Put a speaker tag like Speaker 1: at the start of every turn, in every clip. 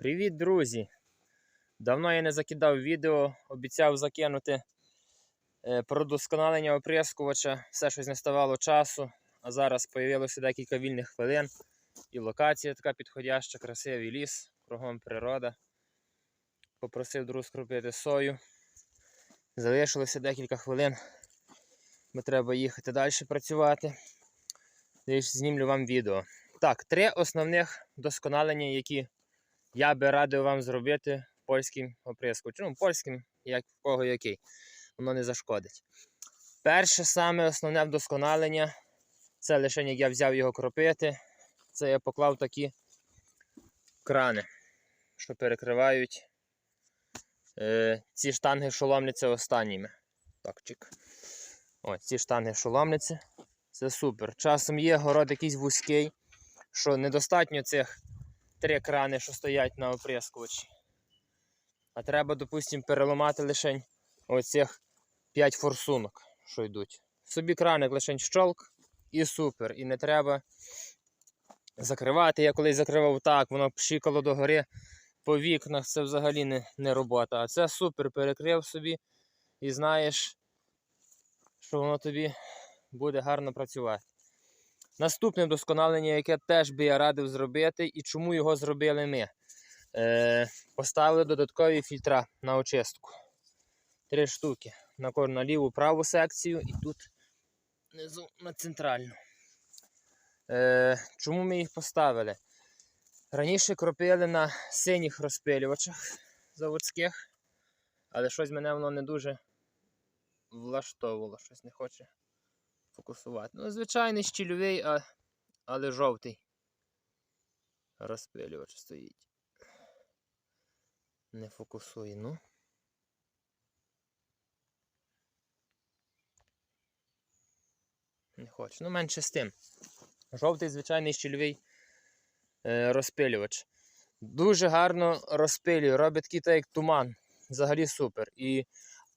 Speaker 1: Привіт, друзі! Давно я не закидав відео, обіцяв закинути е, про досконалення оприскувача. Все щось не ставало часу, а зараз з'явилося декілька вільних хвилин. І локація така підходяща, красивий ліс, кругом природа. Попросив друг скрупити сою. Залишилося декілька хвилин, бо треба їхати далі працювати. Десь знімлю вам відео. Так, три основних досконалення, які я би радив вам зробити польським оприскувачем. Ну, польським, як в кого який. Воно не зашкодить. Перше саме основне вдосконалення це лише як я взяв його кропити. Це я поклав такі крани, що перекривають е, ці штанги шоломляться останніми. Так, чик. Ось ці штанги шоломляться. Це супер. Часом є город якийсь вузький, що недостатньо цих три крани, що стоять на оприскувачі. А треба, допустимо, переламати лише оцих 5 форсунок, що йдуть. Собі краник лише щолк і супер. І не треба закривати. Я колись закривав так, воно пшикало догори по вікнах, це взагалі не, не робота. А це супер, перекрив собі і знаєш, що воно тобі буде гарно працювати. Наступне вдосконалення, яке теж би я радив зробити, і чому його зробили ми. Е, Поставили додаткові фільтра на очистку. Три штуки. На на ліву праву секцію і тут внизу на центральну. Е, Чому ми їх поставили? Раніше кропили на синіх розпилювачах заводських, але щось мене воно не дуже влаштовувало, щось не хоче фокусувати. Ну, звичайний щільовий, а, але жовтий. Розпилювач стоїть. Не фокусує, ну. Не хоче. Ну, менше з тим. Жовтий звичайний щільовий е, розпилювач. Дуже гарно розпилює, робить такий так, як туман. Взагалі супер. І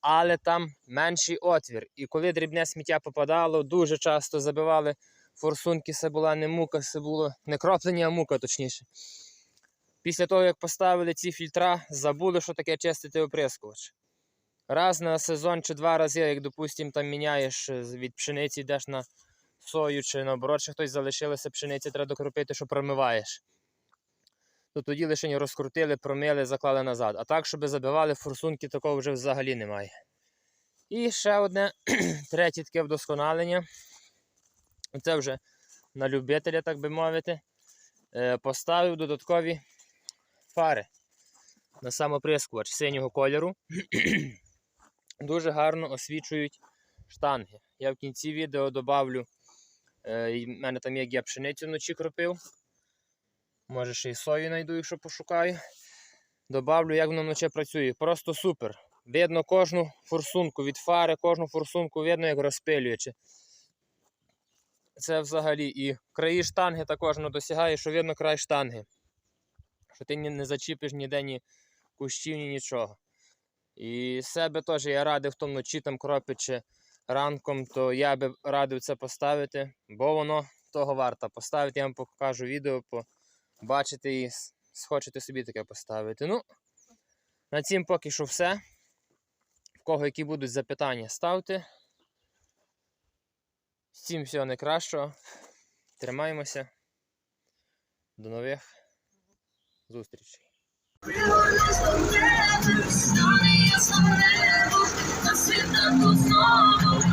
Speaker 1: але там менший отвір. І коли дрібне сміття попадало, дуже часто забивали форсунки, це була не мука, це було не кроплення, а мука точніше. Після того, як поставили ці фільтра, забули, що таке чистити оприскувач. Раз на сезон чи два рази, як, допустимо, там міняєш е, від пшениці, йдеш на сою чи наоборот, ще хтось залишилася пшениці, треба докропити, що промиваєш то тоді лише розкрутили, промили, заклали назад. А так, щоб забивали форсунки, такого вже взагалі немає. І ще одне третє таке вдосконалення. Це вже на любителя, так би мовити. Е, Поставив додаткові фари на самоприскувач синього кольору. Дуже гарно освічують штанги. Я в кінці відео додавлю, е, в мене там як я пшеницю вночі кропив. Може ще й сою знайду, якщо пошукаю. Добавлю, як воно вночі працює. Просто супер. Видно кожну форсунку від фари, кожну форсунку видно, як розпилюючи. Це взагалі і краї штанги також ну, досягає, що видно край штанги. Що ти не зачіпиш ніде ні кущів, ні нічого. І себе теж я радив то вночі там кропячи ранком, то я би радив це поставити, бо воно того варто поставити. Я вам покажу відео. по бачите і схочете собі таке поставити. Ну, на цім поки що все. В кого які будуть запитання, ставте. Всім всього найкращого. Тримаємося. До нових зустрічей.
Speaker 2: На світанку знову